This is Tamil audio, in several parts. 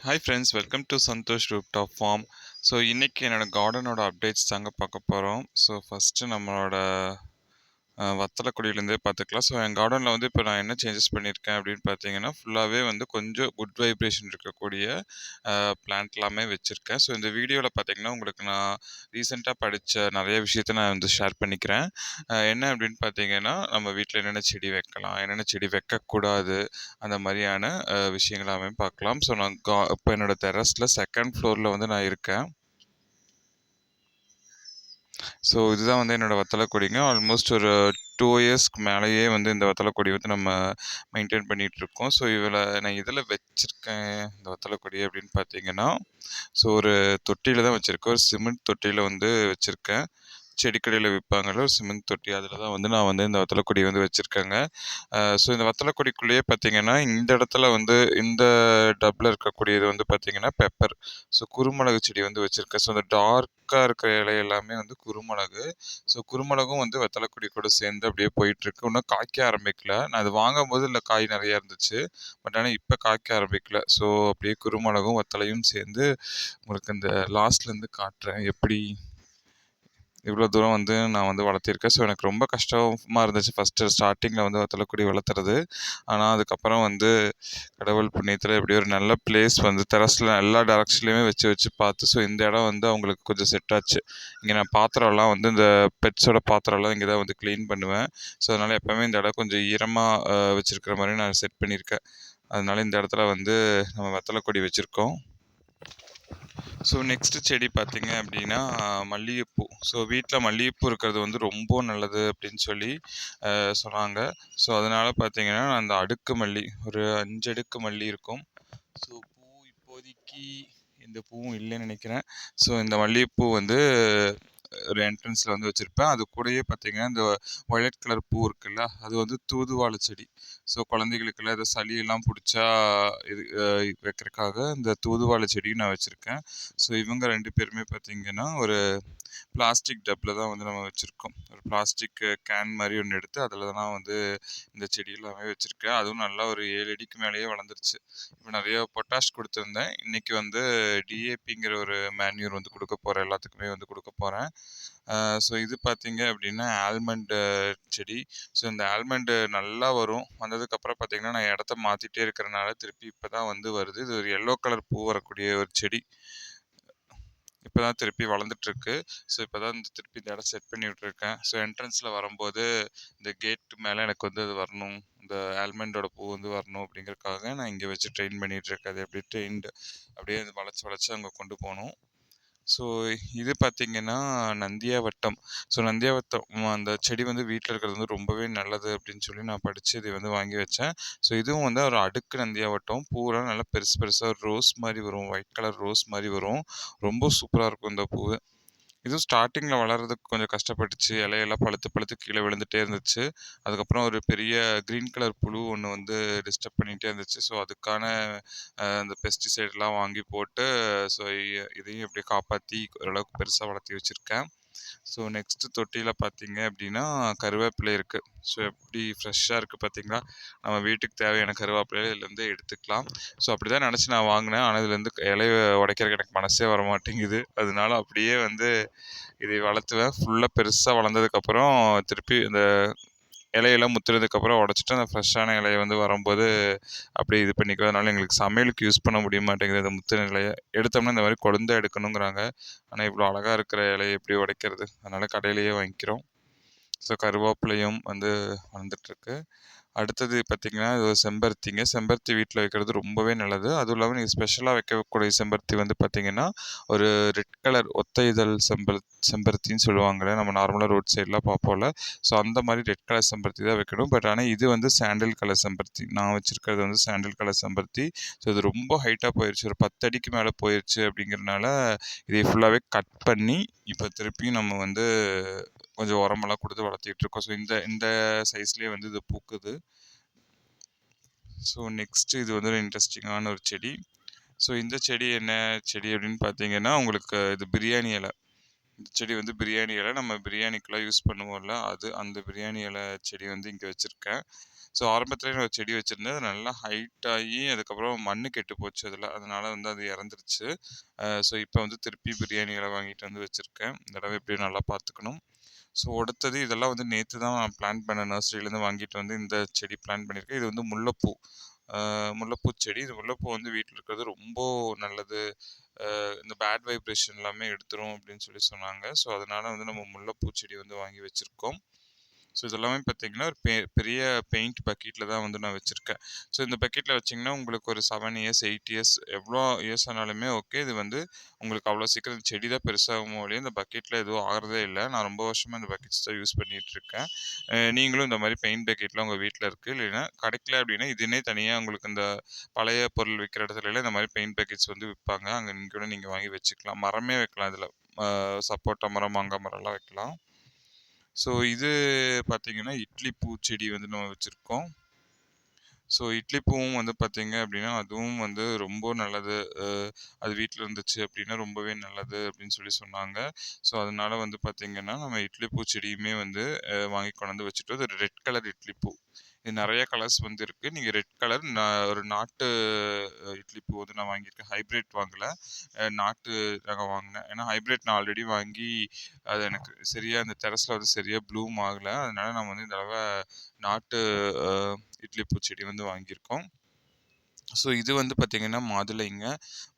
Hi friends welcome to Santosh rooftop farm so இன்றைக்கி என்னோட கார்டனோட அப்டேட்ஸ் தாங்க பார்க்க போகிறோம் ஸோ ஃபஸ்ட்டு நம்மளோட வத்தலக்குடியிலேருந்தே பார்த்துக்கலாம். ஸோ என் கார்டனில் வந்து இப்போ நான் என்ன சேஞ்சஸ் பண்ணியிருக்கேன் அப்படின்னு பார்த்தீங்கன்னா ஃபுல்லாகவே வந்து கொஞ்சம் குட் வைப்ரேஷன் இருக்கக்கூடிய பிளான்ட் எல்லாமே வச்சுருக்கேன். ஸோ இந்த வீடியோவில் பார்த்தீங்கன்னா உங்களுக்கு நான் ரீசெண்டாக படித்த நிறைய விஷயத்த நான் வந்து ஷேர் பண்ணிக்கிறேன். என்ன அப்படின்னு பார்த்தீங்கன்னா நம்ம வீட்டில் என்னென்ன செடி வைக்கலாம் என்னென்ன செடி வைக்கக்கூடாது அந்த மாதிரியான விஷயங்களாமே பார்க்கலாம். ஸோ நான் கா இப்போ என்னோட டெரஸில் செகண்ட் ஃப்ளோரில் வந்து நான் இருக்கேன். ஸோ இதுதான் வந்து என்னோட வத்தலை கொடிங்க. ஆல்மோஸ்ட் ஒரு டூ இயர்ஸ்க்கு மேலேயே வந்து இந்த வத்தலை கொடி வந்து நம்ம மெயின்டைன் பண்ணிகிட்டு இருக்கோம் ஸோ இதில் நான் இதில் வச்சுருக்கேன் இந்த வத்தலை கொடி அப்படின்னு பார்த்தீங்கன்னா ஸோ ஒரு தொட்டியில் தான் வச்சுருக்கேன். ஒரு சிமெண்ட் தொட்டியில் வந்து வச்சுருக்கேன். செடிக்கடையில் விற்பாங்கல்ல ஒரு சிமெண்ட் தொட்டி அதில் தான் வந்து நான் வந்து இந்த வத்தலைக்கொடி வந்து வச்சுருக்கேங்க. ஸோ இந்த வத்தலைக்கொடிக்குள்ளேயே பார்த்தீங்கன்னா இந்த இடத்துல வந்து இந்த டப்பில் இருக்கக்கூடியது வந்து பார்த்தீங்கன்னா பெப்பர். ஸோ குருமிளகு செடி வந்து வச்சுருக்கேன். ஸோ அந்த டார்க்காக இருக்கிற இலை எல்லாமே வந்து குருமிளகு. ஸோ குருமிளகும் வந்து வெத்தலைக்கொடி கூட சேர்ந்து அப்படியே போயிட்டுருக்கு. இன்னும் காய்க்க ஆரம்பிக்கல. நான் அது வாங்கும்போது இல்லை காய் நிறையா இருந்துச்சு. பட் ஆனால் இப்போ காய்க்க ஆரம்பிக்கல. ஸோ அப்படியே குருமிளகும் வத்தலையும் சேர்ந்து உங்களுக்கு இந்த லாஸ்ட்லேருந்து காட்டுறேன். எப்படி இவ்வளோ தூரம் வந்து நான் வந்து வளர்த்திருக்கேன். ஸோ எனக்கு ரொம்ப கஷ்டமாக இருந்துச்சு. ஃபஸ்ட்டு ஸ்டார்டிங்கில் வந்து வத்தலைக்கொடி வளர்த்துறது. ஆனால் அதுக்கப்புறம் வந்து கடவுள் புண்ணியத்தில் இப்படி ஒரு நல்ல பிளேஸ் வந்து டெரஸில் எல்லா டேரக்ஷன்லையுமே வச்சு வச்சு பார்த்து ஸோ இந்த இடம் வந்து அவங்களுக்கு கொஞ்சம் செட் ஆச்சு. இங்கே நான் பாத்திரம்லாம் வந்து இந்த பெட்ஸோட பாத்திரம்லாம் இங்கே தான் வந்து க்ளீன் பண்ணுவேன். ஸோ அதனால் எப்போவுமே இந்த இடம் கொஞ்சம் ஈரமாக வச்சுருக்கிற மாதிரி நான் செட் பண்ணியிருக்கேன். அதனால இந்த இடத்துல வந்து நம்ம வெத்தலைக்கொடி வச்சுருக்கோம். ஸோ நெக்ஸ்ட்டு செடி பார்த்தீங்க அப்படின்னா மல்லிகைப்பூ. ஸோ வீட்டில் மல்லிகைப்பூ இருக்கிறது வந்து ரொம்ப நல்லது அப்படின்னு சொல்லி சொன்னாங்க. ஸோ அதனால் பார்த்தீங்கன்னா நான் அந்த அடுக்கு மல்லி ஒரு அஞ்சு அடுக்கு மல்லி இருக்கும். ஸோ பூ இப்போதைக்கு எந்த பூவும் இல்லைன்னு நினைக்கிறேன். ஸோ இந்த மல்லிகைப்பூ வந்து என்ட்ரன்ஸில் வந்து வச்சுருப்பேன். அது கூடயே பார்த்தீங்கன்னா இந்த ஒயலட் கலர் பூ இருக்குல்ல அது வந்து தூதுவாழை செடி. ஸோ குழந்தைகளுக்கெல்லாம் ஏதோ சளியெல்லாம் பிடிச்சா இது வைக்கிறதுக்காக இந்த தூதுவாழை செடியும் நான் வச்சுருக்கேன். ஸோ இவங்க ரெண்டு பேருமே பார்த்தீங்கன்னா ஒரு பிளாஸ்டிக் டப்பில் தான் வந்து நம்ம வச்சுருக்கோம். ஒரு பிளாஸ்டிக் கேன் மாதிரி ஒன்று எடுத்து அதில் தான் வந்து இந்த செடியெல்லாமே வச்சுருக்கேன். அதுவும் நல்லா ஒரு ஏழு அடிக்கு மேலேயே வளர்ந்துருச்சு. இப்போ நிறைய பொட்டாஷ் கொடுத்துருந்தேன். இன்றைக்கி வந்து டிஏபிங்கிற ஒரு மேன்யூர் வந்து கொடுக்க போகிறேன் எல்லாத்துக்குமே வந்து கொடுக்க போகிறேன் ஸோ இது பார்த்தீங்க அப்படின்னா ஆல்மண்டு செடி. ஸோ இந்த ஆல்மண்டு நல்லா வரும். வந்ததுக்கப்புறம் பார்த்தீங்கன்னா நான் இடத்த மாற்றிட்டே இருக்கிறனால திருப்பி இப்போ தான் வந்து வருது. இது ஒரு எல்லோ கலர் பூ வரக்கூடிய ஒரு செடி. இப்போ தான் திருப்பி வளர்ந்துட்டுருக்கு. ஸோ இப்போ தான் இந்த திருப்பி இந்த இடம் செட் பண்ணி விட்ருக்கேன் ஸோ என்ட்ரன்ஸில் வரும்போது இந்த கேட்டு மேலே எனக்கு வந்து அது வரணும். இந்த ஆல்மண்டோட பூ வந்து வரணும் அப்படிங்கிறதுக்காக நான் இங்கே வச்சு ட்ரெயின் பண்ணிகிட்ருக்கேன் அது அப்படியே ட்ரெயின்டு அப்படியே அது வளைச்சி வளைச்சி அங்கே கொண்டு போகணும். ஸோ இது பார்த்தீங்கன்னா நந்தியாவட்டம். ஸோ நந்தியா வட்டம் அந்த செடி வந்து வீட்டில் இருக்கிறது வந்து ரொம்பவே நல்லது அப்படின்னு சொல்லி நான் படித்து இது வந்து வாங்கி வச்சேன். ஸோ இதுவும் வந்து ஒரு அடுக்கு நந்தியா வட்டம் பூவெல்லாம் நல்லா பெருசு பெருசாக ரோஸ் மாதிரி வரும். ஒயிட் கலர் ரோஸ் மாதிரி வரும். ரொம்ப சூப்பராக இருக்கும் இந்த பூவு. இதுவும் ஸ்டார்டிங்கில் வளர்றதுக்கு கொஞ்சம் கஷ்டப்பட்டுச்சு. இலையெல்லாம் பழுத்து பழுத்து கீழே விழுந்துட்டே இருந்துச்சு. அதுக்கப்புறம் ஒரு பெரிய க்ரீன் கலர் புழு ஒன்று வந்து டிஸ்டர்ப் பண்ணிகிட்டே இருந்துச்சு. ஸோ அதுக்கான அந்த பெஸ்டிசைட்லாம் வாங்கி போட்டு ஸோ இதையும் எப்படியே காப்பாற்றி ஓரளவுக்கு பெருசாக வளர்த்தி வச்சுருக்கேன். ஸோ நெக்ஸ்ட்டு தொட்டியில் பார்த்தீங்க அப்படின்னா கருவேப்பிலை இருக்குது ஸோ எப்படி ஃப்ரெஷ்ஷாக இருக்குது பார்த்தீங்களா நம்ம வீட்டுக்கு தேவையான கருவேப்பிலை இதுலேருந்து எடுத்துக்கலாம். ஸோ அப்படி தான் நினச்சி நான் வாங்கினேன். ஆனால் இதுலேருந்து இலைய உடைக்கிறதுக்கு எனக்கு மனசே வர மாட்டேங்குது அதனால அப்படியே வந்து இதை வளர்த்துவேன் ஃபுல்லாக பெருசாக வளர்ந்ததுக்கப்புறம் திருப்பி இந்த இலையெல்லாம் முத்துனதுக்கப்புறம் உடச்சிட்டு அந்த ஃப்ரெஷ்ஷான இலையை வந்து வரும்போது அப்படியே இது பண்ணிக்குவேன் அதனால் எங்களுக்கு சமையலுக்கு யூஸ் பண்ண முடிய மாட்டேங்குது. அந்த முத்தின இலையை எடுத்தோம்னா இந்த மாதிரி கொழுந்தா எடுக்கணுங்கிறாங்க. ஆனால் இவ்வளோ அழகாக இருக்கிற இலையை எப்படி உடைக்கிறது? அதனால் கடையிலேயே வாங்கிக்கிறோம். ஸோ கருவேப்பிலையும் வந்து வளர்ந்துட்டுருக்கு அடுத்தது பார்த்திங்கன்னா இது செம்பருத்திங்க. செம்பருத்தி வீட்டில் வைக்கிறது ரொம்பவே நல்லது. அதுவும் இல்லாமல் நீங்கள் ஸ்பெஷலாக வைக்கக்கூடிய செம்பருத்தி வந்து பார்த்திங்கன்னா ஒரு ரெட் கலர் ஒத்த இதழ் செம்பரு செம்பருத்தின்னு சொல்லுவாங்கள்ல நம்ம நார்மலாக ரோட் சைட்லாம் பார்ப்போம்ல. ஸோ அந்த மாதிரி ரெட் கலர் செம்பருத்தி தான் வைக்கணும். பட் ஆனால் இது வந்து சாண்டில் கலர் செம்பருத்தி. நான் வச்சுருக்கிறது வந்து சாண்டில் கலர் செம்பருத்தி. ஸோ இது ரொம்ப ஹைட்டாக போயிடுச்சு ஒரு பத்து அடிக்கு மேலே போயிடுச்சு அப்படிங்கிறனால இதை ஃபுல்லாகவே கட் பண்ணி இப்போ திருப்பியும் நம்ம வந்து கொஞ்சம் உரமெல்லாம் கொடுத்து வளர்த்திட்டு இருக்கோம். ஸோ இந்த இந்த சைஸ்லேயே வந்து இது பூக்குது. ஸோ நெக்ஸ்ட் இது வந்து ஒரு இன்ட்ரெஸ்டிங்கான ஒரு செடி. ஸோ இந்த செடி என்ன செடி அப்படின்னு பார்த்தீங்கன்னா உங்களுக்கு இது பிரியாணி இலை. இந்த செடி வந்து பிரியாணி இலை. நம்ம பிரியாணிக்கெலாம் யூஸ் பண்ணுவோம்ல அது அந்த பிரியாணி இலை செடி வந்து இங்கே வச்சுருக்கேன். ஸோ ஆரம்பத்தில் நான் ஒரு செடி வச்சுருந்தேன். அது நல்லா ஹைட் ஆகி அதுக்கப்புறம் மண் கெட்டு போச்சு அதில். அதனால் வந்து அது இறந்துருச்சு. ஸோ இப்போ வந்து திருப்பி பிரியாணி இலை வாங்கிட்டு வந்து வச்சுருக்கேன். இந்த தடவை எப்படியும் நல்லா பார்த்துக்கணும். ஸோ அடுத்தது இதெல்லாம் வந்து நேற்று தான் பிளான் பண்ண நர்சரியிலேருந்து வாங்கிட்டு வந்து இந்த செடி பிளான் பண்ணியிருக்கேன். இது வந்து முல்லைப்பூ. முல்லைப்பூ செடி. இது முல்லைப்பூ வந்து வீட்டில் இருக்கிறது ரொம்ப நல்லது. இந்த பேட் வைப்ரேஷன் எல்லாமே எடுத்துரும் அப்படின்னு சொல்லி சொன்னாங்க. ஸோ அதனால வந்து நம்ம முல்லைப்பூ செடி வந்து வாங்கி வச்சுருக்கோம். ஸோ இதெல்லாமே பார்த்தீங்கன்னா ஒரு பெ பெரிய பெயிண்ட் பக்கெட்டில் தான் வந்து நான் வச்சுருக்கேன். ஸோ இந்த பக்கெட்டில் வச்சிங்கன்னா உங்களுக்கு ஒரு செவன் இயர்ஸ் எயிட் இயர்ஸ் எவ்வளோ இயர்ஸ் ஆனாலுமே ஓகே. இது வந்து உங்களுக்கு அவ்வளோ சீக்கிரம் இந்த செடி தான் பெருசாகும் ஒழிய இந்த பக்கெட்டில் எதுவும் ஆகிறதே இல்லை. நான் ரொம்ப வருஷமாக இந்த பக்கெட்ஸ் தான் யூஸ் பண்ணிகிட்டு இருக்கேன். நீங்களும் இந்த மாதிரி பெயிண்ட் பக்கெட்லாம் உங்கள் வீட்டில் இருக்குது இல்லைன்னா கிடைக்கல அப்படின்னா இதுனே தனியாக உங்களுக்கு இந்த பழைய பொருள் விற்கிற இடத்துல இந்த மாதிரி பெயிண்ட் பேக்கெட்ஸ் வந்து விற்பாங்க அங்கே நீங்கள் கூட நீங்கள் வாங்கி வச்சுக்கலாம். மரமே வைக்கலாம் இதில். சப்போட்டா மரம் மாங்காய் மரம்லாம் வைக்கலாம். ஸோ இது பார்த்தீங்கன்னா இட்லி பூச்செடி வந்து நம்ம வச்சுருக்கோம். ஸோ இட்லி பூவும் வந்து பார்த்தீங்க அப்படின்னா அதுவும் வந்து ரொம்ப நல்லது. அது வீட்டில் இருந்துச்சு அப்படின்னா ரொம்பவே நல்லது அப்படின்னு சொல்லி சொன்னாங்க. ஸோ அதனால வந்து பார்த்தீங்கன்னா நம்ம இட்லி பூ செடியுமே வந்து வாங்கி கொண்டு வந்து வச்சுட்டு அது ரெட் கலர் இட்லி பூ. இது நிறைய கலர்ஸ் வந்து இருக்குது நீங்கள் ரெட் கலர் ஒரு நாட்டு இட்லி பூ வந்து நான் வாங்கியிருக்கேன். ஹைப்ரிட் வாங்கல. நாட்டு ரகம் வாங்கினேன். ஏன்னா ஹைப்ரிட் நான் ஆல்ரெடி வாங்கி அது எனக்கு சரியாக அந்த டெரஸில் வந்து சரியாக ப்ளூம் ஆகலை. அதனால நம்ம வந்து இந்த தடவை நாட்டு இட்லி பூச்செடி வந்து வாங்கியிருக்கோம். ஸோ இது வந்து பார்த்திங்கன்னா மாதுளைங்க.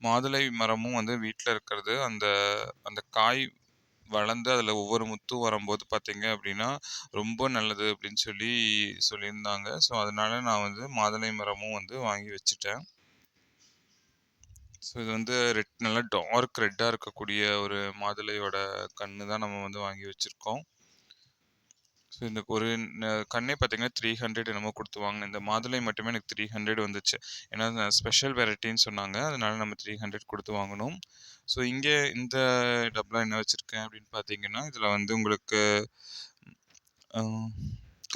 மாதுளை மரமும் வந்து வீட்டில் இருக்கிறது. அந்த அந்த காய் வளர்ந்து அதில் ஒவ்வொரு முத்தும் வரும்போது பார்த்தீங்க அப்படின்னா ரொம்ப நல்லது அப்படின்னு சொல்லி சொல்லியிருந்தாங்க. ஸோ அதனால நான் வந்து மாதுளை மரமும் வந்து வாங்கி வச்சுட்டேன். ஸோ இது வந்து ரெட் நல்லா டார்க் ரெட்டாக இருக்கக்கூடிய ஒரு மாதுளையோட கன்று தான் நம்ம வந்து வாங்கி வச்சுருக்கோம். ஸோ இந்த ஒரு ந- கண்ணே பார்த்தீங்கன்னா த்ரீ ஹண்ட்ரட் என்னமோ கொடுத்து வாங்கினேன் இந்த மாதுளை மட்டுமே எனக்கு த்ரீ ஹண்ட்ரட் வந்துச்சு. ஏன்னா ஸ்பெஷல் வெரைட்டின்னு சொன்னாங்க. அதனால நம்ம த்ரீ ஹண்ட்ரட் கொடுத்து வாங்கணும். ஸோ இங்கே இந்த டப்பில் என்ன வச்சுருக்கேன் அப்படின்னு பார்த்தீங்கன்னா இதில் வந்து உங்களுக்கு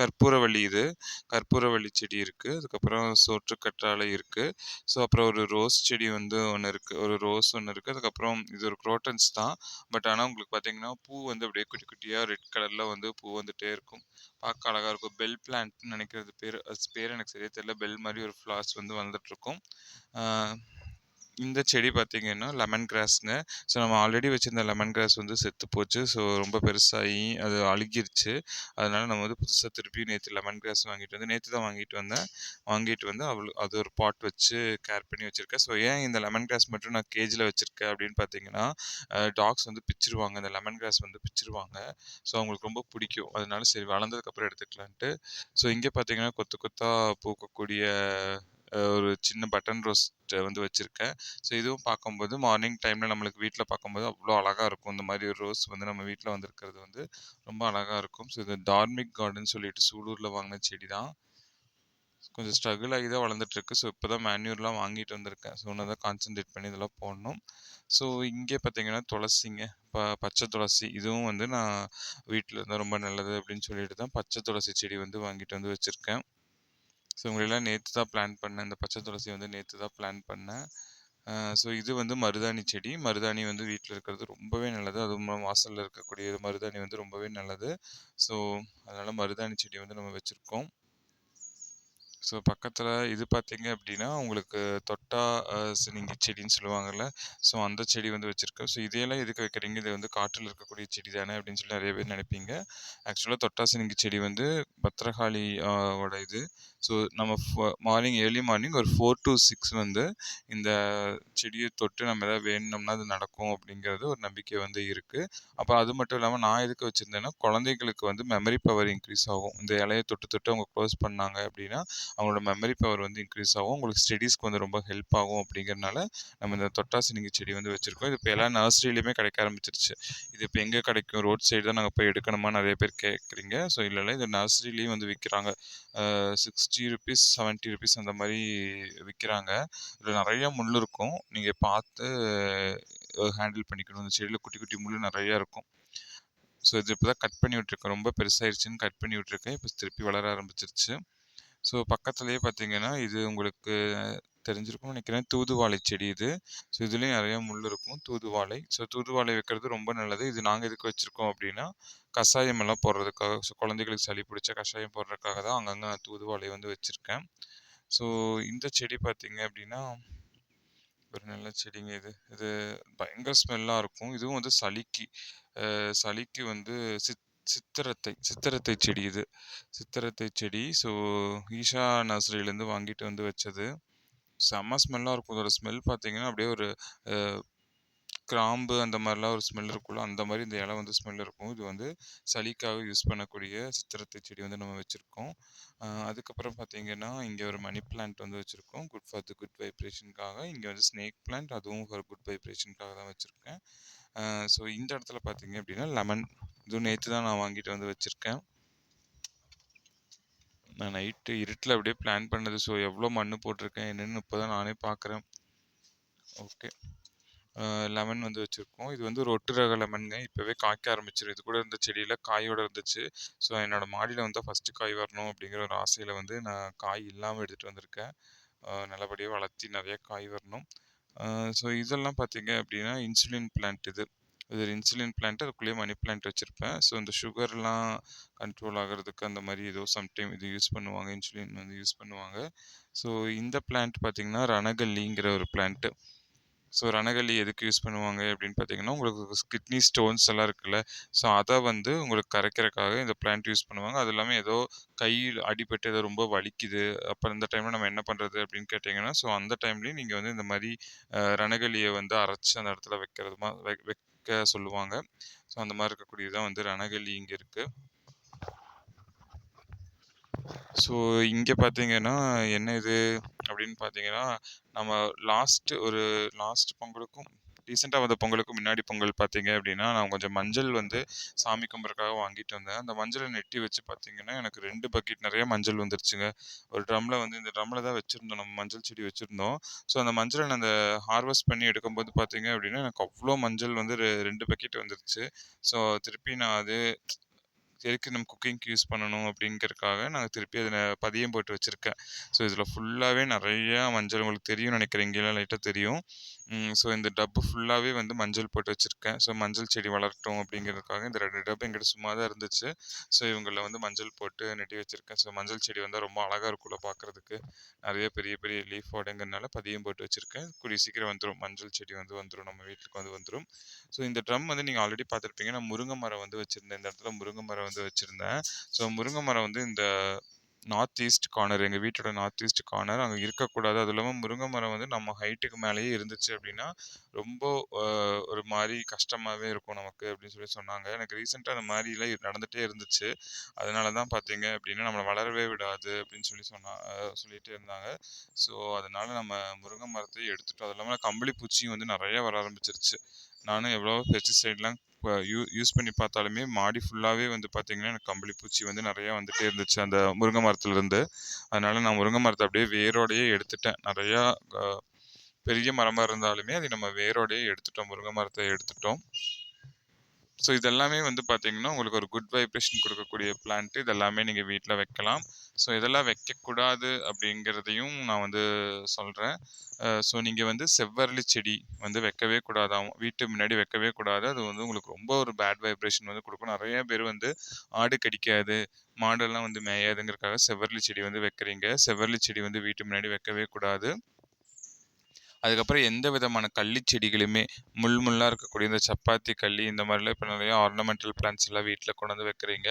கற்பூரவள்ளி இது. கற்பூரவள்ளி செடி இருக்குது அதுக்கப்புறம் சோற்றுக்கற்றாழை இருக்குது ஸோ அப்புறம் ஒரு ரோஸ் செடி வந்து ஒன்று இருக்குது ஒரு ரோஸ் ஒன்று இருக்குது அதுக்கப்புறம் இது ஒரு குரோட்டன்ஸ் தான். பட் ஆனால் உங்களுக்கு பார்த்தீங்கன்னா பூ வந்து அப்படியே குட்டி குட்டியாக ரெட் கலரில் வந்து பூ வந்துட்டே இருக்கும். பார்க்க அழகாக இருக்கும். பெல் பிளான்ட்னு நினைக்கிறது பேர் அது பேர் எனக்கு சரியாக தெரியல. பெல் மாதிரி ஒரு ஃப்ளார்ஸ் வந்து வந்துட்டு இருக்கும். இந்த செடி பார்த்தீங்கன்னா லெமன் கிராஸ்ங்க ஸோ நம்ம ஆல்ரெடி வச்சிருந்த லெமன் கிராஸ் வந்து செத்து போச்சு. ஸோ ரொம்ப பெருசாகி அது அழுகிருச்சு. அதனால நம்ம வந்து புதுசாக திருப்பியும் நேற்று லெமன் கிராஸ் வாங்கிட்டு வந்து நேற்று தான் வாங்கிட்டு வந்தேன். வாங்கிட்டு வந்து அவ்வளோ அது ஒரு பாட் வச்சு கேர் பண்ணி வச்சுருக்கேன். ஸோ ஏன் இந்த லெமன் கிராஸ் மட்டும் நான் கேஜில் வச்சுருக்கேன் அப்படின்னு பார்த்தீங்கன்னா டாக்ஸ் வந்து பிச்சிருவாங்க. இந்த லெமன் கிராஸ் வந்து பிச்சிருவாங்க. ஸோ அவங்களுக்கு ரொம்ப பிடிக்கும். அதனால சரி வளர்ந்ததுக்கப்புறம் எடுத்துக்கலான்ட்டு. ஸோ இங்கே பார்த்தீங்கன்னா கொத்து கொத்தா பூக்கக்கூடிய ஒரு சின்ன பட்டன் ரோஸ் வந்து வச்சுருக்கேன். ஸோ இதுவும் பார்க்கும்போது மார்னிங் டைமில் நம்மளுக்கு வீட்டில் பார்க்கும்போது அவ்வளோ அழகாக இருக்கும். இந்த மாதிரி ஒரு ரோஸ் வந்து நம்ம வீட்டில் வந்திருக்கிறது வந்து ரொம்ப அழகாக இருக்கும். ஸோ இது டார்மிக் கார்டன் சொல்லிட்டு சூலூரில் வாங்கின செடி தான். கொஞ்சம் ஸ்ட்ரகிள் ஆகி தான் வளர்ந்துட்டுருக்கு. ஸோ இப்போ தான் மேன்யூர்லாம் வாங்கிட்டு வந்திருக்கேன். ஸோ ஒன்று தான் கான்சென்ட்ரேட் பண்ணி இதெல்லாம் போடணும். ஸோ இங்கே பார்த்தீங்கன்னா துளசிங்க ப பச்சை துளசி. இதுவும் வந்து நான் வீட்டில் இருந்தால் ரொம்ப நல்லது அப்படின்னு சொல்லிட்டு தான் பச்சை துளசி செடி வந்து வாங்கிட்டு வந்து வச்சுருக்கேன். ஸோ உங்களெல்லாம் நேற்று தான் பிளான் பண்ணேன். இந்த பச்சை துளசி வந்து நேற்று தான் பிளான் பண்ணேன். ஸோ இது வந்து மருதாணி செடி. மருதாணி வந்து வீட்டில் இருக்கிறது ரொம்பவே நல்லது. அதுவும் வாசலில் இருக்கக்கூடிய மருதாணி வந்து ரொம்பவே நல்லது. ஸோ அதனால் மருதாணி செடி வந்து நம்ம வச்சுருக்கோம். ஸோ பக்கத்தில் இது பார்த்தீங்க அப்படின்னா உங்களுக்கு தொட்டா சினிங்கி செடின்னு சொல்லுவாங்கல்ல. ஸோ அந்த செடி வந்து வச்சுருக்கேன். ஸோ இதையெல்லாம் எதுக்கு வைக்கிறீங்க? இது வந்து காட்டில் இருக்கக்கூடிய செடி தானே அப்படின்னு சொல்லி நிறைய பேர் நினைப்பீங்க. ஆக்சுவலாக தொட்டா சினிங்கி செடி வந்து பத்திரகாளி ஓட இது. ஸோ நம்ம மார்னிங் ஏர்லி மார்னிங் ஒரு ஃபோர் டு சிக்ஸ் வந்து இந்த செடியை தொட்டு நம்ம எதாவது வேணும்னா அது நடக்கும் அப்படிங்கிறது ஒரு நம்பிக்கை வந்து இருக்குது அப்புறம் அது மட்டும் இல்லாமல் நான் எதுக்கு வச்சுருந்தேன்னா குழந்தைகளுக்கு வந்து மெமரி பவர் இன்க்ரீஸ் ஆகும். இந்த இலையை தொட்டு தொட்டு அவங்க க்ளோஸ் பண்ணாங்க அப்படின்னா அவங்களோட மெமரி பவர் வந்து இன்க்ரீஸ் ஆகும். உங்களுக்கு ஸ்டடீஸ்க்கு வந்து ரொம்ப ஹெல்ப் ஆகும் அப்படிங்கிறனால நம்ம இந்த தொட்டாசினிங்க செடி வந்து வச்சுருக்கோம். இது இப்போ எல்லா நர்சரியிலையுமே கிடைக்க ஆரம்பிச்சிருச்சு. இது இப்போ எங்கே கிடைக்கும்? ரோட் சைடு தான் நாங்கள் போய் எடுக்கணுமா நிறைய பேர் கேட்குறீங்க ஸோ இல்லை இல்லை. இது நர்சரியிலையும் வந்து விற்கிறாங்க சிக்ஸ்டி ருபீஸ் செவன்ட்டி ருபீஸ் அந்த மாதிரி விற்கிறாங்க இதில் நிறைய முள் இருக்கும். நீங்கள் பார்த்து ஹேண்டில் பண்ணிக்கணும். இந்த செடியில் குட்டி குட்டி முள் நிறையா இருக்கும். ஸோ இது இப்போ தான் கட் பண்ணி விட்ருக்கேன் ரொம்ப பெருசாயிருச்சுன்னு கட் பண்ணி விட்ருக்கேன் இப்போ திருப்பி வளர ஆரம்பிச்சிருச்சு. ஸோ பக்கத்துலேயே பார்த்தீங்கன்னா இது உங்களுக்கு தெரிஞ்சிருக்கும்னு நினைக்கிறேன். தூதுவாழை செடி இது. ஸோ இதுலேயும் நிறைய முள் இருக்கும். தூதுவாழை ஸோ தூதுவாழை வைக்கிறது ரொம்ப நல்லது. இது நாங்கள் எதுக்கு வச்சுருக்கோம் அப்படின்னா கஷாயம் எல்லாம் போடுறதுக்காக ஸோ குழந்தைகளுக்கு சளி பிடிச்ச கஷாயம் போடுறதுக்காக தான் அங்கங்கே நான் தூதுவாழை வந்து வச்சுருக்கேன். ஸோ இந்த செடி பார்த்தீங்க அப்படின்னா ஒரு நல்ல செடிங்க இது. இது பயங்கர ஸ்மெல்லாக இருக்கும். இதுவும் வந்து சளிக்கு சளிக்கு வந்து சித் சித்திரத்தை சித்திரத்தை செடி இது. சித்திரத்தை செடி. ஸோ ஈஷா நர்சரியிலேருந்து வாங்கிட்டு வந்து வச்சது. செம்ம ஸ்மெல்லாக இருக்கும். இதோட ஸ்மெல் பார்த்தீங்கன்னா அப்படியே ஒரு கிராம்பு அந்த மாதிரிலாம் ஒரு ஸ்மெல் இருக்கும்ல அந்த மாதிரி இந்த இலை வந்து ஸ்மெல் இருக்கும். இது வந்து சளிக்காக யூஸ் பண்ணக்கூடிய சித்திரத்தை செடி வந்து நம்ம வச்சுருக்கோம். அதுக்கப்புறம் பார்த்தீங்கன்னா இங்கே ஒரு மணி பிளான்ட் வந்து வச்சுருக்கோம். குட் ஃபார் தி குட் வைப்ரேஷனுக்காக இங்கே வந்து ஸ்னேக் பிளான்ட் அதுவும் ஃபார் குட் வைப்ரேஷனுக்காக தான் வச்சுருக்கேன். ஸோ இந்த இடத்துல பார்த்தீங்க அப்படின்னா லெமன் இதுவும் நேற்று தான் நான் வாங்கிட்டு வந்து வச்சுருக்கேன். நான் நைட்டு இருட்டில் அப்படியே பிளான் பண்ணது. ஸோ எவ்வளோ மண் போட்டிருக்கேன் என்னென்னு இப்போ தான் நானே பார்க்குறேன் ஓகே லெமன் வந்து வச்சுருக்கோம். இது வந்து ஒரு ஒட்டு ரக லெமனுங்க இப்போவே காய்க்க ஆரம்பிச்சிடும் இது கூட இருந்த செடியில் காயோட இருந்துச்சு. ஸோ என்னோடய மாடியில் வந்து ஃபஸ்ட்டு காய் வரணும் அப்படிங்கிற ஒரு ஆசையில் வந்து நான் காய் இல்லாமல் எடுத்துகிட்டு வந்திருக்கேன். நல்லபடியாக வளர்த்தி நிறைய காய் வரணும். ஸோ இதெல்லாம் பார்த்தீங்க அப்படின்னா இன்சுலின் பிளான்ட் இது. இது ஒரு இன்சுலின் பிளான்ட் அதுக்குள்ளேயே மணி பிளான்ட் வச்சுருப்பேன். ஸோ இந்த சுகர்லாம் கண்ட்ரோல் ஆகிறதுக்கு அந்த மாதிரி ஏதோ சம்டைம் இது யூஸ் பண்ணுவாங்க இன்சுலின் வந்து யூஸ் பண்ணுவாங்க. ஸோ இந்த பிளான்ட் பார்த்தீங்கன்னா ரணகல்லிங்கிற ஒரு பிளான்ட்டு ஸோ ரணகல்லி எதுக்கு யூஸ் பண்ணுவாங்க அப்படின்னு பார்த்தீங்கன்னா உங்களுக்கு கிட்னி ஸ்டோன்ஸ் எல்லாம் இருக்குல்ல ஸோ அதை வந்து உங்களுக்கு கரைக்கிறக்காக இந்த பிளான்ட் யூஸ் பண்ணுவாங்க. அது இல்லாமல் ஏதோ கையில் அடிபட்டு ஏதோ ரொம்ப வலிக்குது. அப்போ இந்த டைமில் நம்ம என்ன பண்ணுறது அப்படின்னு கேட்டிங்கன்னா ஸோ அந்த டைம்லேயும் நீங்கள் வந்து இந்த மாதிரி ரணகலியை ரணகல்லியை வந்து அரைச்சி அந்த இடத்துல வைக்கிறதுமா வை- வைக்க சொல்லுவாங்க. ஸோ அந்த மாதிரி இருக்கக்கூடியதான் வந்து ரணகல்லி இங்கே இருக்குது ஸோ இங்கே பார்த்தீங்கன்னா என்ன இது? அப்படின்னு பார்த்தீங்கன்னா நம்ம லாஸ்ட் ஒரு லாஸ்ட் பொங்கலுக்கும் ரீசெண்டாக வந்த பொங்கலுக்கும் முன்னாடி பொங்கல் பார்த்தீங்க அப்படின்னா நான் கொஞ்சம் மஞ்சள் வந்து சாமி கும்பிட்றதுக்காக வாங்கிட்டு வந்தேன். அந்த மஞ்சளை நெட்டி வச்சு பார்த்தீங்கன்னா எனக்கு ரெண்டு பக்கெட் நிறைய மஞ்சள் வந்துருச்சுங்க. ஒரு ட்ரம்மில் வந்து இந்த ட்ரம்மில் தான் வச்சுருந்தோம். நம்ம மஞ்சள் செடி வச்சுருந்தோம். ஸோ அந்த மஞ்சளை நான் அந்த ஹார்வெஸ்ட் பண்ணி எடுக்கும்போது பார்த்தீங்க அப்படின்னா எனக்கு அவ்வளோ மஞ்சள் வந்து ரெண்டு பக்கெட் வந்துருச்சு. ஸோ திருப்பி நான் அது எதுக்கு நம்ம குக்கிங்க்கு யூஸ் பண்ணணும் அப்படிங்கிறதுக்காக நான் திருப்பி அதில் பதியம் போட்டு வச்சுருக்கேன். ஸோ இதில் ஃபுல்லாகவே நிறையா மஞ்சள் உங்களுக்கு தெரியும் நினைக்கிறேன். இங்கேலாம் லைட்டாக தெரியும். ஸோ இந்த டப்பு ஃபுல்லாகவே வந்து மஞ்சள் போட்டு வச்சுருக்கேன். ஸோ மஞ்சள் செடி வளரட்டும் அப்படிங்கிறதுக்காக இந்த ரெண்டு டப்பு எங்கிட்ட சும்மா தான் இருந்துச்சு. ஸோ இவங்களில் வந்து மஞ்சள் போட்டு நெட்டி வச்சுருக்கேன். ஸோ மஞ்சள் செடி வந்து ரொம்ப அழகாக இருக்கும்ல பார்க்குறதுக்கு நிறைய பெரிய பெரிய லீஃபோடங்கிறனால பதியம் போட்டு வச்சுருக்கேன். கூடிய சீக்கிரம் வந்துடும் மஞ்சள் செடி வந்து வந்துடும் நம்ம வீட்டுக்கு வந்து வந்துடும் ஸோ இந்த ட்ரம் வந்து நீங்கள் ஆல்ரெடி பார்த்துருப்பீங்க. நான் முருங்கை மரம் வந்து வச்சுருந்தேன். இந்த இடத்துல முருங்கை மரம் வந்து வச்சுருந்தேன். ஸோ முருங்கை மரம் வந்து இந்த நார்த் ஈஸ்ட் கார்னர் எங்கள் வீட்டோட நார்த் ஈஸ்ட் கார்னர் அங்கே இருக்கக்கூடாது. அதுவும் இல்லாமல் முருங்கை மரம் வந்து நம்ம ஹைட்டுக்கு மேலேயே இருந்துச்சு அப்படின்னா ரொம்ப ஒரு மாதிரி கஷ்டமாகவே இருக்கும் நமக்கு அப்படின்னு சொல்லி சொன்னாங்க. எனக்கு ரீசெண்டாக அந்த மாதிரிலாம் நடந்துகிட்டே இருந்துச்சு. அதனால தான் பார்த்தீங்க அப்படின்னா நம்மளை வளரவே விடாது அப்படின்னு சொல்லி சொன்னா சொல்லிகிட்டே இருந்தாங்க. ஸோ அதனால நம்ம முருங்கை மரத்தை எடுத்துட்டோம். அது இல்லாமல் கம்பளி பூச்சியும் வந்து நிறைய வர ஆரம்பிச்சிருச்சு. நானும் எவ்வளோ பெஸ்டிசைட்லாம் யூ யூஸ் பண்ணி பார்த்தாலுமே மாடி ஃபுல்லாகவே வந்து பார்த்தீங்கன்னா எனக்கு கம்பளி பூச்சி வந்து நிறையா வந்துகிட்டே இருந்துச்சு. அந்த முருங்கை மரத்துலேருந்து. அதனால் நான் முருங்கை மரத்தை அப்படியே வேரோடையே எடுத்துட்டேன். நிறையா பெரிய மரமாக இருந்தாலுமே அதை நம்ம வேரோடையே எடுத்துட்டோம். முருங்கை மரத்தை எடுத்துட்டோம். ஸோ இதெல்லாமே வந்து பார்த்தீங்கன்னா உங்களுக்கு ஒரு குட் வைப்ரேஷன் கொடுக்கக்கூடிய பிளான்ட் இதெல்லாமே நீங்கள் வீட்டில் வைக்கலாம். ஸோ இதெல்லாம் வைக்கக்கூடாது அப்படிங்கிறதையும் நான் வந்து சொல்கிறேன் ஸோ நீங்கள் வந்து செவ்வரளி செடி வந்து வைக்கவே கூடாதாம் வீட்டு முன்னாடி வைக்கவே கூடாது. அது வந்து உங்களுக்கு ரொம்ப ஒரு பேட் வைப்ரேஷன் வந்து கொடுக்கும். நிறைய பேர் வந்து ஆடு கடிக்காது மாடெல்லாம் வந்து மேயாதுங்கிறதுக்காக செவ்வரளி செடி வந்து வைக்கிறீங்க. செவ்வரளி செடி வந்து வீட்டு முன்னாடி வைக்கவே கூடாது. அதுக்கப்புறம் எந்த விதமான கள்ளி செடிகளுமே முள் முள்ளாக இருக்கக்கூடிய இந்த சப்பாத்தி கள்ளி இந்த மாதிரிலாம் இப்போ நிறைய ஆர்னமெண்டல் பிளான்ட்ஸ் எல்லாம் வீட்டில் கொண்டு வந்து வைக்கிறீங்க.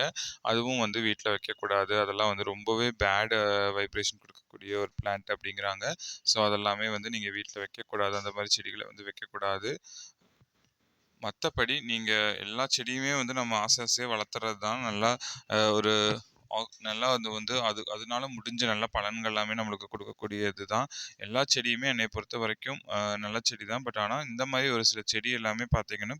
அதுவும் வந்து வீட்டில் வைக்கக்கூடாது. அதெல்லாம் வந்து ரொம்பவே பேட் வைப்ரேஷன் கொடுக்கக்கூடிய ஒரு பிளான்ட் அப்படிங்கிறாங்க. ஸோ அதெல்லாமே வந்து நீங்கள் வீட்டில் வைக்கக்கூடாது. அந்த மாதிரி செடிகளை வந்து வைக்கக்கூடாது. மற்றபடி நீங்கள் எல்லா செடியுமே வந்து நம்ம ஆசை ஆசையாக வளர்த்துறது தான் நல்லா ஒரு நல்லா அது வந்து அது அதனால முடிஞ்ச நல்ல பலன்கள் எல்லாமே நம்மளுக்கு கொடுக்கக்கூடியது தான் எல்லா செடியுமே என்னை பொறுத்த வரைக்கும் நல்ல செடி தான் பட் ஆனால் இந்த மாதிரி ஒரு சில செடி எல்லாமே பார்த்தீங்கன்னா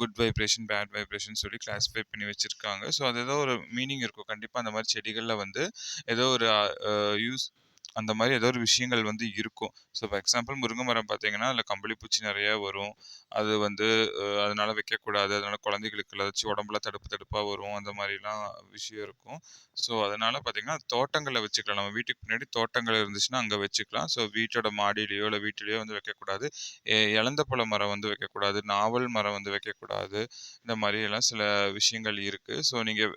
குட் வைப்ரேஷன் பேட் வைப்ரேஷன் சொல்லி கிளாஸிஃபை பண்ணி வச்சுருக்காங்க. ஸோ அது ஏதோ ஒரு மீனிங் இருக்கும். கண்டிப்பாக அந்த மாதிரி செடிகளில் வந்து ஏதோ ஒரு யூஸ் அந்த மாதிரி ஏதோ ஒரு விஷயங்கள் வந்து இருக்கும். ஸோ ஃபார் எக்ஸாம்பிள் முருங்கை மரம் பார்த்தீங்கன்னா அதில் கம்பளி பூச்சி நிறைய வரும். அது வந்து அஹ், அதனால வைக்கக்கூடாது. அதனால குழந்தைகளுக்கு ஏதாச்சும் உடம்புல தடுப்பு தடுப்பாக வரும். அந்த மாதிரிலாம் விஷயம் இருக்கும். ஸோ அதனால பார்த்தீங்கன்னா தோட்டங்களில் வச்சுக்கலாம். நம்ம வீட்டுக்கு பின்னாடி தோட்டங்கள் இருந்துச்சுன்னா அங்கே வச்சுக்கலாம். ஸோ வீட்டோட மாடியிலையோ இல்லை வீட்டிலையோ வந்து வைக்கக்கூடாது. எ- இலந்த பழ மரம் வந்து வைக்கக்கூடாது. நாவல் மரம் வந்து வைக்கக்கூடாது. இந்த மாதிரி எல்லாம் சில விஷயங்கள் இருக்கு. ஸோ நீங்கள்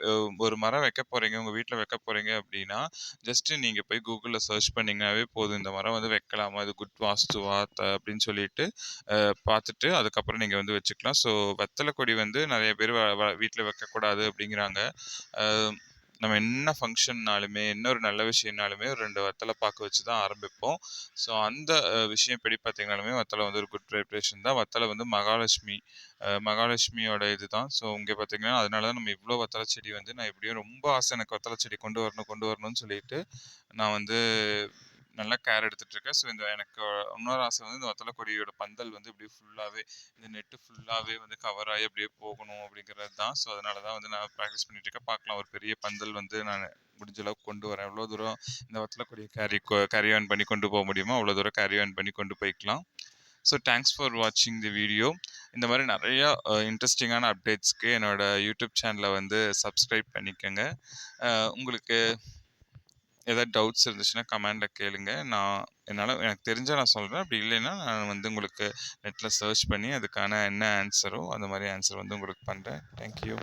ஒரு மரம் வைக்க போறீங்க உங்கள் வீட்டில் வைக்க போறீங்க அப்படின்னா ஜஸ்ட் நீங்கள் போய் கூகுளில் சர்ச் பண்ணீங்கன்னாவே போதும். இந்த மரம் வந்து வைக்கலாமா? இது குட் வாஸ்துவா? த- அப்படின்னு சொல்லிட்டு அஹ், பார்த்துட்டு அதுக்கப்புறம் நீங்கள் வந்து வச்சுக்கலாம். ஸோ வெத்தலை கொடி வந்து நிறைய பேர் வீட்டில் வைக்கக்கூடாது அப்படிங்கிறாங்க. அஹ், நம்ம என்ன ஃபங்க்ஷன்னாலுமே என்ன ஒரு நல்ல விஷயம்னாலுமே ஒரு ரெண்டு வத்தலை பார்க்க வச்சு தான் ஆரம்பிப்போம். ஸோ அந்த விஷயம் படி பார்த்தீங்கனாலுமே வத்தலை வந்து ஒரு குட் வைப்ரேஷன் தான். வத்தலை வந்து மகாலட்சுமி மகாலட்சுமியோட இது தான் ஸோ இங்கே பார்த்தீங்கன்னா அதனால தான் நம்ம இவ்வளோ வத்தலை செடி வந்து நான் எப்படியும் ரொம்ப ஆசை எனக்கு வத்தலை செடி கொண்டு வரணும் கொண்டு வரணும்னு சொல்லிட்டு நான் வந்து நல்லா கேர் எடுத்துட்டு இருக்கேன் ஸோ இந்த எனக்கு இன்னொரு ஆசை வந்து இந்த வெத்தலை கொடியோட பந்தல் வந்து இப்படி ஃபுல்லாகவே இந்த நெட்டு ஃபுல்லாகவே வந்து கவர் ஆகி அப்படியே போகணும் அப்படிங்கிறது தான். ஸோ அதனால தான் வந்து நான் ப்ராக்டிஸ் பண்ணிட்டு இருக்கேன். பார்க்கலாம் ஒரு பெரிய பந்தல் வந்து நான் முடிஞ்ச அளவுக்கு கொண்டு வரேன். எவ்வளோ தூரம் இந்த வெத்தலை கொடியை கேரி கேரி ஆன் பண்ணி கொண்டு போக முடியுமோ அவ்வளோ தூரம் கேரி ஆன் பண்ணி கொண்டு போய்க்கலாம். ஸோ தேங்க்ஸ் ஃபார் வாட்சிங் தி வீடியோ இந்த மாதிரி நிறையா இன்ட்ரெஸ்டிங்கான அப்டேட்ஸ்க்கு என்னோடய யூடியூப் சேனலை வந்து சப்ஸ்கிரைப் பண்ணிக்கோங்க. உங்களுக்கு ஏதாவது டவுட்ஸ் இருந்துச்சுன்னா கமெண்டில் கேளுங்க. நான் என்னால் எனக்கு தெரிஞ்சால் நான் சொல்கிறேன் அப்படி இல்லைன்னா நான் வந்து உங்களுக்கு நெட்டில் சர்ச் பண்ணி அதுக்கான என்ன ஆன்சரோ அந்த மாதிரி ஆன்சர் வந்து உங்களுக்கு பண்ணுறேன் தேங்க்யூ